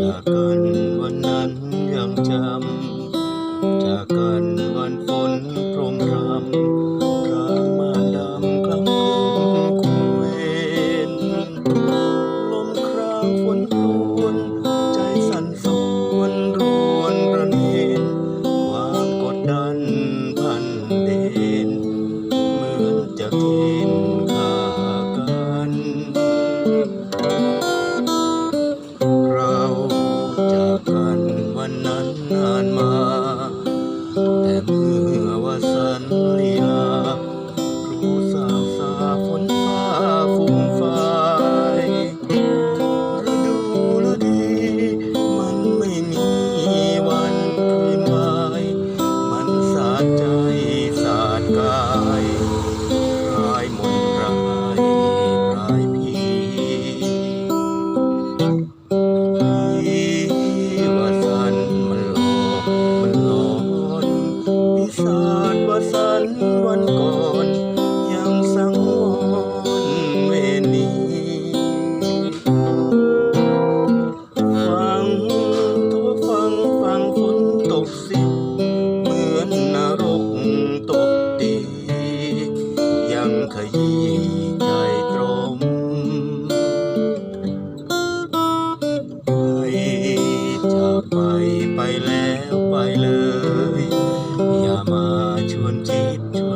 จากันวันนั้นยังจำจากันวันฝนพรมรำพรางมาดำกลางคืนคงเวนลมครางฝน need